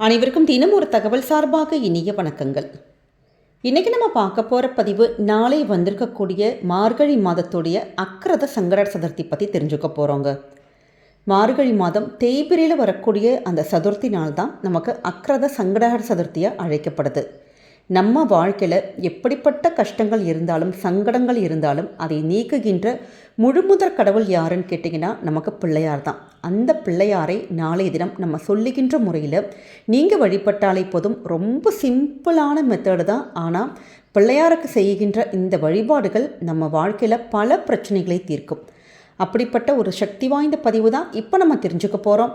அனைவருக்கும் தினம் ஒரு தகவல் சார்பாக இனிய வணக்கங்கள். இன்றைக்கி நம்ம பார்க்க போகிற பதிவு நாளை வந்திருக்கக்கூடிய மார்கழி மாதத்துடைய அக்ரத சங்கட சதுர்த்தி பற்றி தெரிஞ்சுக்க போகிறோங்க மார்கழி மாதம் தேய்பிரையில் வரக்கூடிய அந்த சதுர்த்தி நாள் தான் நமக்கு அக்ரத சங்கடஹர சதுர்த்தியாக அழைக்கப்படுது. நம்ம வாழ்க்கையில் எப்படிப்பட்ட கஷ்டங்கள் இருந்தாலும் சங்கடங்கள் இருந்தாலும் அதை நீக்குகின்ற முழுமுதற் கடவுள் யாருன்னு கேட்டிங்கன்னா நமக்கு பிள்ளையார் தான். அந்த பிள்ளையாரை நாளைய தினம் நம்ம சொல்லுகின்ற முறையில் நீங்கள் வழிபட்டாலே போதும். ரொம்ப சிம்பிளான மெத்தடு தான். ஆனால் பிள்ளையாருக்கு செய்கின்ற இந்த வழிபாடுகள் நம்ம வாழ்க்கையில் பல பிரச்சனைகளை தீர்க்கும். அப்படிப்பட்ட ஒரு சக்தி வாய்ந்த பதிவு தான் இப்போ நம்ம தெரிஞ்சுக்க போகிறோம்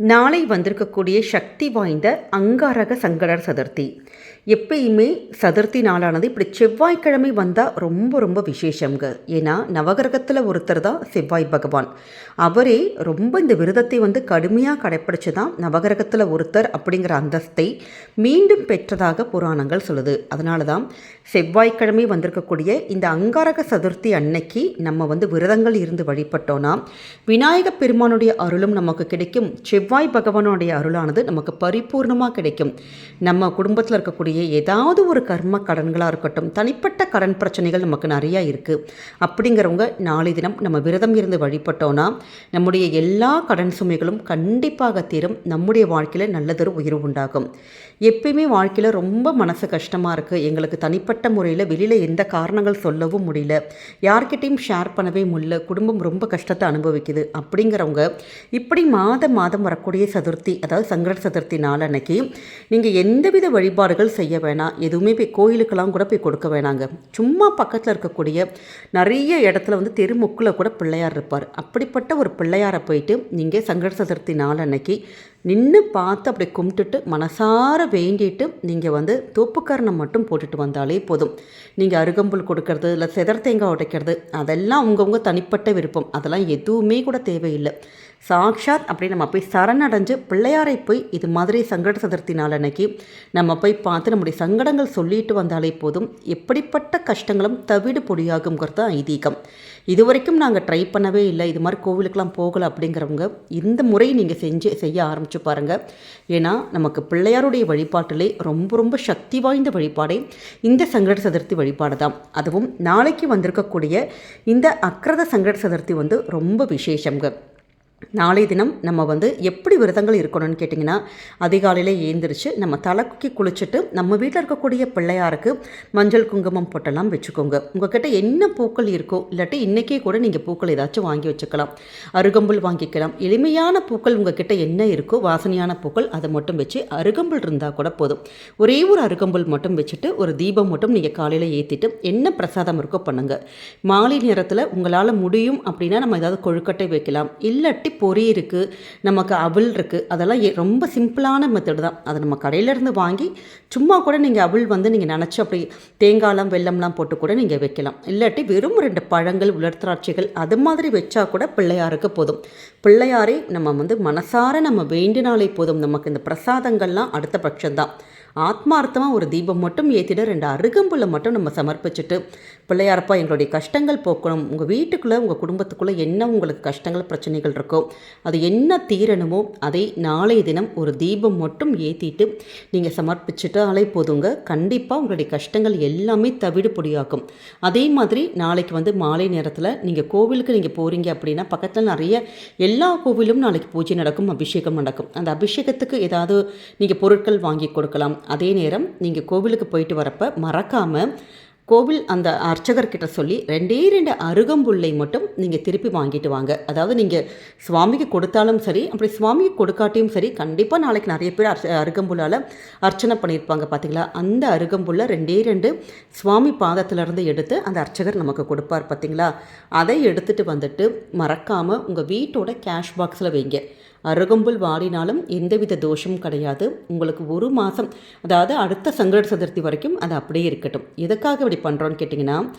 நாளை வந்திருக்கக்கூடிய சக்தி வாய்ந்த அங்காரக சங்கடர் சதுர்த்தி. எப்பயுமே சதுர்த்தி நாளானது இப்படி செவ்வாய்க்கிழமை வந்தால் ரொம்ப ரொம்ப விசேஷங்க ஏன்னா நவகிரகத்தில் ஒருத்தர் தான் செவ்வாய் பகவான். அவரே ரொம்ப இந்த விரதத்தை வந்து கடுமையாக கடைப்பிடிச்சு தான் நவகிரகத்தில் ஒருத்தர் அப்படிங்கிற அந்தஸ்தை மீண்டும் பெற்றதாக புராணங்கள் சொல்லுது. அதனால தான் செவ்வாய்க்கிழமை வந்திருக்கக்கூடிய இந்த அங்காரக சதுர்த்தி அன்னைக்கு நம்ம வந்து விரதங்கள் இருந்து வழிபட்டோன்னா விநாயகப் பெருமானுடைய அருளும் நமக்கு கிடைக்கும். செவ் செவ்வாய் பகவானுடைய அருளானது நமக்கு பரிபூர்ணமாக கிடைக்கும். நம்ம குடும்பத்தில் இருக்கக்கூடிய ஏதாவது ஒரு கர்ம கடன்களாக இருக்கட்டும் தனிப்பட்ட கடன் பிரச்சனைகள் நமக்கு நிறையா இருக்குது அப்படிங்கிறவங்க நாளை தினம் நம்ம விரதம் இருந்து வழிபட்டோன்னா நம்முடைய எல்லா கடன் சுமைகளும் கண்டிப்பாக தீரும். நம்முடைய வாழ்க்கையில் நல்லதொரு உயர்வு உண்டாகும். எப்பயுமே வாழ்க்கையில் ரொம்ப மனசு கஷ்டமாக இருக்குது எங்களுக்கு தனிப்பட்ட முறையில் வெளியில் எந்த காரணங்கள் சொல்லவும் முடியல. யார்கிட்டையும் ஷேர் பண்ணவே முடியல. குடும்பம் ரொம்ப கஷ்டத்தை அனுபவிக்குது. அப்படிங்கிறவங்க இப்படி மாதம் மாதம் வரக்கூடிய சதுர்த்தி அதாவது சங்கட சதுர்த்தி நாள் அன்னைக்கு நீங்கள் எந்தவித வழிபாடுகள் செய்ய வேணாம். எதுவுமே போய் கோயிலுக்கெல்லாம் கூட போய் கொடுக்க வேணாங்க. சும்மா பக்கத்தில் இருக்கக்கூடிய நிறைய இடத்துல வந்து தெருமுக்கில் கூட பிள்ளையார் இருப்பார். அப்படிப்பட்ட ஒரு பிள்ளையாரை போயிட்டு நீங்கள் சங்கட சதுர்த்தி நாள் அன்னைக்கு நின்று பார்த்து அப்படி கும்பிட்டுட்டு மனசார வேண்டிட்டு நீங்கள் வந்து தோப்புக்கரணம் மட்டும் போட்டுட்டு வந்தாலே போதும். நீங்கள் அருகம்புல் கொடுக்கறது இல்லை செதர் தேங்காய் உடைக்கிறது அதெல்லாம் உங்கவுங்க தனிப்பட்ட விருப்பம். அதெல்லாம் எதுவுமே கூட தேவையில்லை. சாக்ஷாத் அப்படி நம்ம போய் சரணடைஞ்சு பிள்ளையாரை போய் இது மாதிரி சங்கட சதுர்த்தி நாள் அன்னைக்கு நம்ம போய் பார்த்து நம்முடைய சங்கடங்கள் சொல்லிட்டு வந்தாலே போதும். எப்படிப்பட்ட கஷ்டங்களும் தவிடு பொடியாகுங்கிறது ஐதீகம். இது வரைக்கும் நாங்கள் ட்ரை பண்ணவே இல்லை. இது மாதிரி கோவிலுக்கெலாம் போகலை அப்படிங்கிறவங்க இந்த முறை நீங்கள் செஞ்சு செய்ய ஆரம்பித்து பாருங்கள் ஏன்னா நமக்கு பிள்ளையாருடைய வழிபாட்டிலே ரொம்ப ரொம்ப சக்தி வாய்ந்த வழிபாடே இந்த சங்கட சதுர்த்தி வழிபாடு தான். அதுவும் நாளைக்கு வந்திருக்கக்கூடிய இந்த அக்ரத சங்கட சதுர்த்தி வந்து ரொம்ப விசேஷங்க நாளைய தினம் நம்ம வந்து எப்படி விரதங்கள் இருக்கணும்னு கேட்டிங்கன்னா அதிகாலையில் ஏந்திரிச்சு நம்ம தலைக்குக்கி குளிச்சுட்டு நம்ம வீட்டில் இருக்கக்கூடிய பிள்ளையாருக்கு மஞ்சள் குங்குமம் போட்டெல்லாம் வச்சுக்கோங்க. உங்ககிட்ட என்ன பூக்கள் இருக்கோ இல்லாட்டி இன்றைக்கே கூட நீங்கள் பூக்கள் ஏதாச்சும் வாங்கி வச்சுக்கலாம். அருகம்புல் வாங்கிக்கலாம். எளிமையான பூக்கள் உங்ககிட்ட என்ன இருக்கோ வாசனையான பூக்கள் அதை மட்டும் வச்சு அருகம்புல் இருந்தால் கூட போதும். ஒரே ஒரு அருகம்புல் மட்டும் வச்சுட்டு ஒரு தீபம் மட்டும் நீங்கள் காலையில் ஏற்றிட்டு என்ன பிரசாதம் இருக்கோ பண்ணுங்கள் மாலை நேரத்தில் உங்களால் முடியும் அப்படின்னா நம்ம ஏதாவது கொழுக்கட்டை வைக்கலாம். இல்லாட்டி இல்லாட்டி பொறி இருக்குது நமக்கு அவல் இருக்குது அதெல்லாம் ரொம்ப சிம்பிளான மெத்தடு தான். அதை நம்ம கடையிலேருந்து வாங்கி சும்மா கூட நீங்கள் அவல் வந்து நீங்கள் நினச்சி அப்படி தேங்காயெலாம் வெள்ளம்லாம் போட்டு கூட நீங்கள் வைக்கலாம். இல்லாட்டி வெறும் ரெண்டு பழங்கள் உலர்த்திராட்சிகள் அது மாதிரி வச்சா கூட பிள்ளையாருக்கு போதும். பிள்ளையாரை நம்ம வந்து மனசார நம்ம வேண்டினாலே போதும். நமக்கு இந்த பிரசாதங்கள்லாம் அடுத்த பட்சம்தான். ஆத்மார்த்தமாக ஒரு தீபம் மட்டும் ஏற்றிட ரெண்டு அருகம்புல்லை மட்டும் நம்ம சமர்ப்பிச்சுட்டு பிள்ளையாரப்பா எங்களுடைய கஷ்டங்கள் போக்கணும். உங்கள் வீட்டுக்குள்ளே உங்கள் குடும்பத்துக்குள்ளே என்ன உங்களுக்கு கஷ்டங்கள் பிரச்சனைகள் இருக்கோ அது என்ன தீரணுமோ அதை நாளைய தினம் ஒரு தீபம் மட்டும் ஏற்றிட்டு நீங்கள் சமர்ப்பிச்சுட்டாலே போதுங்க. கண்டிப்பாக உங்களுடைய கஷ்டங்கள் எல்லாமே தவிடு பொடியாக்கும். அதே மாதிரி நாளைக்கு வந்து மாலை நேரத்தில் நீங்கள் கோவிலுக்கு நீங்கள் போகிறீங்க அப்படின்னா பக்கத்தில் நிறைய எல்லா கோவிலும் நாளைக்கு பூஜை நடக்கும் அபிஷேகம் நடக்கும். அந்த அபிஷேகத்துக்கு ஏதாவது நீங்கள் பொருட்கள் வாங்கி கொடுக்கலாம். அதே நேரம் நீங்கள் கோவிலுக்கு போயிட்டு வரப்போ மறக்காமல் கோவில் அந்த அர்ச்சகர்கிட்ட சொல்லி ரெண்டே ரெண்டு அருகம்புல்லை மட்டும் நீங்கள் திருப்பி வாங்கிட்டு வாங்க. அதாவது நீங்கள் சுவாமிக்கு கொடுத்தாலும் சரி அப்படி சுவாமிக்கு கொடுக்காட்டியும் சரி கண்டிப்பாக நாளைக்கு நிறைய பேர் அர்ச்ச அருகம்புல்லால் அர்ச்சனை பண்ணியிருப்பாங்க பார்த்தீங்களா அந்த அருகம்புல்லை ரெண்டே ரெண்டு சுவாமி பாதத்திலேருந்து எடுத்து அந்த அர்ச்சகர் நமக்கு கொடுப்பார் பார்த்தீங்களா அதை எடுத்துகிட்டு வந்துட்டு மறக்காமல் உங்கள் வீட்டோட கேஷ் பாக்ஸில் வைங்க. அருகம்புல் வாடினாலும் எந்தவித தோஷமும் கிடையாது. உங்களுக்கு ஒரு மாதம் அதாவது அடுத்த சங்கட சதுர்த்தி வரைக்கும் அது அப்படியே இருக்கட்டும். எதுக்காக இப்படி பண்ணுறோன்னு கேட்டிங்கன்னா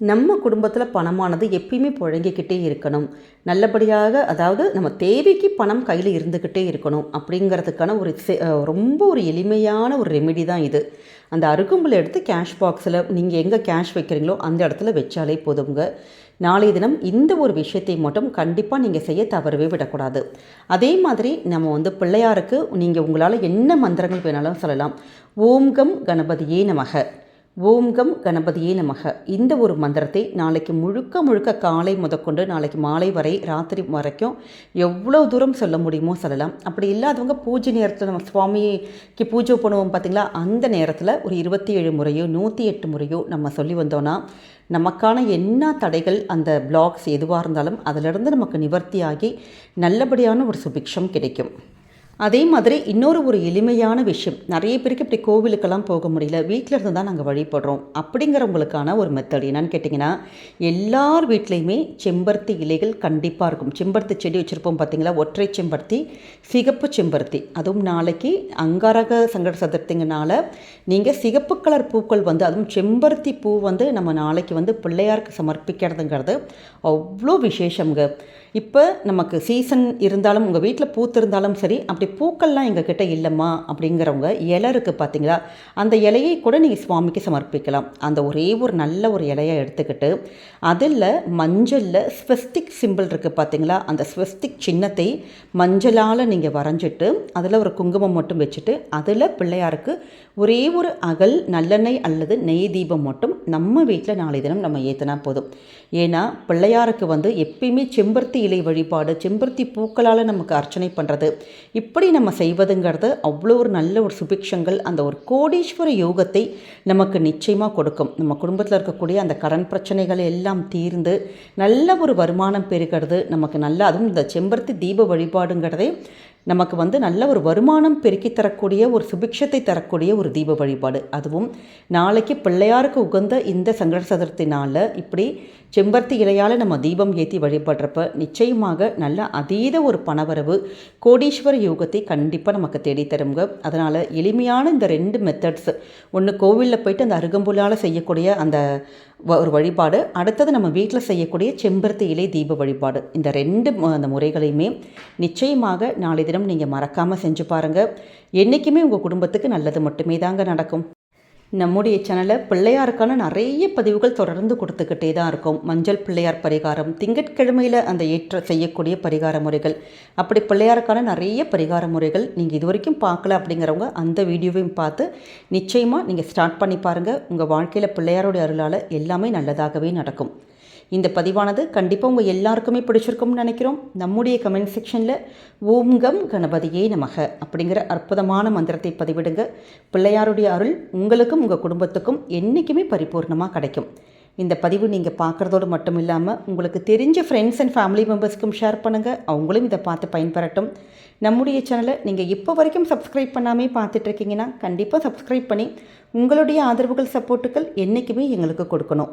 நம்ம குடும்பத்தில் பணமானது எப்பயுமே புழங்கிக்கிட்டே இருக்கணும். நல்லபடியாக அதாவது நம்ம தேவைக்கு பணம் கையில் இருந்துக்கிட்டே இருக்கணும் அப்படிங்கிறதுக்கான ஒரு செ- ரொம்ப ஒரு எளிமையான ஒரு ரெமெடி தான் இது. அந்த அருகம்புல் எடுத்து கேஷ் பாக்ஸில் நீங்கள் எங்கே கேஷ் வைக்கிறீங்களோ அந்த இடத்துல வச்சாலே போதுங்க. நாளைய தினம் இந்த ஒரு விஷயத்தை மட்டும் கண்டிப்பாக நீங்கள் செய்ய தவறவே விடக்கூடாது. அதே மாதிரி நம்ம வந்து பிள்ளையாருக்கு நீங்கள் உங்களால் என்ன மந்திரங்கள் வேணாலும் சொல்லலாம். ஓம் கம் கணபதியே நமக. ஓம்கம் கணபதியே நமக. இந்த ஒரு மந்திரத்தை நாளைக்கு முழுக்க முழுக்க காலை முதற்கொண்டு நாளைக்கு மாலை வரை ராத்திரி வரைக்கும் எவ்வளோ தூரம் சொல்ல முடியுமோ சொல்லலாம். அப்படி இல்லாதவங்க பூஜை நேரத்தில் நம்ம சுவாமிக்கு பூஜை பண்ணுவோம் பார்த்திங்களா அந்த நேரத்தில் ஒரு இருபத்தி ஏழு முறையோ நூற்றி எட்டு முறையோ நம்ம சொல்லி வந்தோன்னா நமக்கான என்ன தடைகள் அந்த பிளாக்ஸ் எதுவாக இருந்தாலும் அதிலிருந்து நமக்கு நிவர்த்தியாகி நல்லபடியான ஒரு சுபிக்ஷம் கிடைக்கும். அதே மாதிரி இன்னொரு ஒரு எளிமையான விஷயம். நிறைய பேருக்கு இப்படி கோவிலுக்கெல்லாம் போக முடியல. வீட்டில் இருந்து தான் நாங்கள் வழிபடுறோம். அப்படிங்கிறவங்களுக்கான ஒரு மெத்தட் என்னன்னு கேட்டிங்கன்னா எல்லார் வீட்லேயுமே செம்பருத்தி இலைகள் கண்டிப்பாக இருக்கும். செம்பருத்தி செடி வச்சுருப்போம் பார்த்தீங்களா ஒற்றை செம்பருத்தி சிகப்பு செம்பருத்தி. அதுவும் நாளைக்கு அங்காரக சங்கட சதுர்த்திங்கனால நீங்கள் சிகப்பு கலர் பூக்கள் வந்து அதுவும் செம்பருத்தி பூ வந்து நம்ம நாளைக்கு வந்து பிள்ளையாருக்கு சமர்ப்பிக்கிறதுங்கிறது அவ்வளோ விசேஷங்க இப்போ நமக்கு சீசன் இருந்தாலும் உங்கள் வீட்டில் பூத்திருந்தாலும் சரி அப்படி பூக்கள்லாம் எங்கள் கிட்டே இல்லைம்மா அப்படிங்கிறவங்க இலை இருக்குது பார்த்தீங்களா? அந்த இலையை கூட நீங்கள் சுவாமிக்கு சமர்ப்பிக்கலாம். அந்த ஒரே ஒரு நல்ல ஒரு இலையை எடுத்துக்கிட்டு அதில் மஞ்சளில் ஸ்வஸ்திக் சிம்பிள் இருக்குது பார்த்தீங்களா? அந்த ஸ்வஸ்திக் சின்னத்தை மஞ்சளால் நீங்கள் வரைஞ்சிட்டு அதில் ஒரு குங்குமம் மட்டும் வச்சுட்டு அதில் பிள்ளையாருக்கு ஒரே ஒரு அகல் நல்லெண்ணெய் அல்லது நெய் தீபம் மட்டும் நம்ம வீட்டில் நாளை தினம் நம்ம ஏற்றினா போதும். ஏன்னா பிள்ளையாருக்கு வந்து எப்பயுமே செம்பருத்தி இலை வழிபாடு செம்பருத்தி பூக்களால் நமக்கு அர்ச்சனை பண்ணுறது இப்படி நம்ம செய்வதுங்கிறது அவ்வளோ ஒரு நல்ல ஒரு சுபிக்ஷங்கள் அந்த ஒரு கோடீஸ்வர யோகத்தை நமக்கு நிச்சயமாக கொடுக்கும். நம்ம குடும்பத்தில் இருக்கக்கூடிய அந்த கடன் பிரச்சனைகள் எல்லாம் தீர்ந்து நல்ல ஒரு வருமானம் பெறுகிறது. நமக்கு நல்ல அதுவும் இந்த செம்பருத்தி தீப வழிபாடுங்கிறதே நமக்கு வந்து நல்ல ஒரு வருமானம் பெருக்கி தரக்கூடிய ஒரு சுபிக்ஷத்தை தரக்கூடிய ஒரு தீப வழிபாடு. அதுவும் நாளைக்கு பிள்ளையாருக்கு உகந்த இந்த சங்கட சதுர்த்தி இப்படி செம்பருத்தி இலையால் நம்ம தீபம் ஏற்றி வழிபடுறப்ப நிச்சயமாக நல்ல அதீத ஒரு பணவரவு கோடீஸ்வர யோகத்தை கண்டிப்பாக நமக்கு தேடித்தருங்க அதனால் எளிமையான இந்த ரெண்டு மெத்தட்ஸ் ஒன்று கோவிலில் போயிட்டு அந்த அருகம்புல்லால் செய்யக்கூடிய அந்த ஒரு வழிபாடு. அடுத்தது நம்ம வீட்டில் செய்யக்கூடிய செம்பருத்தி இலை தீப வழிபாடு. இந்த ரெண்டு அந்த முறைகளையுமே நிச்சயமாக நாளை தினம் நீங்கள் மறக்காமல் செஞ்சு பாருங்கள் என்றைக்குமே உங்கள் குடும்பத்துக்கு நல்லது மட்டுமே தாங்க நடக்கும். நம்முடைய சேனலில் பிள்ளையாருக்கான நிறைய பதிவுகள் தொடர்ந்து கொடுத்துக்கிட்டே தான் இருக்கும். மஞ்சள் பிள்ளையார் பரிகாரம் திங்கட்கிழமையில் அந்த ஏற்ற செய்யக்கூடிய பரிகார முறைகள் அப்படி பிள்ளையாருக்கான நிறைய பரிகார முறைகள் நீங்கள் இது வரைக்கும் பார்க்கல அப்படிங்கிறவங்க அந்த வீடியோவையும் பார்த்து நிச்சயமாக நீங்கள் ஸ்டார்ட் பண்ணி பாருங்கள் உங்கள் வாழ்க்கையில் பிள்ளையாருடைய அருளால் எல்லாமே நல்லதாகவே நடக்கும். இந்த பதிவானது கண்டிப்பாக உங்கள் எல்லாருக்குமே பிடிச்சிருக்கும்னு நினைக்கிறோம். நம்முடைய கமெண்ட் செக்ஷனில் ஓம் கம் கணபதியே நமக அப்படிங்கிற அற்புதமான மந்திரத்தை பதிவிடுங்க. பிள்ளையாருடைய அருள் உங்களுக்கும் உங்கள் குடும்பத்துக்கும் என்றைக்குமே பரிபூர்ணமாக கிடைக்கும். இந்த பதிவு நீங்கள் பார்க்குறதோடு மட்டும் இல்லாமல் உங்களுக்கு தெரிஞ்ச ஃப்ரெண்ட்ஸ் அண்ட் ஃபேமிலி மெம்பர்ஸ்க்கும் ஷேர் பண்ணுங்கள் அவங்களும் இதை பார்த்து பயன்பெறட்டும். நம்முடைய சேனலை நீங்கள் இப்போ வரைக்கும் சப்ஸ்கிரைப் பண்ணாமே பார்த்துட்டு இருக்கீங்கன்னா கண்டிப்பாக சப்ஸ்கிரைப் பண்ணி உங்களுடைய ஆதரவுகள் சப்போர்ட்டுகள் என்றைக்குமே எங்களுக்கு கொடுக்கணும்.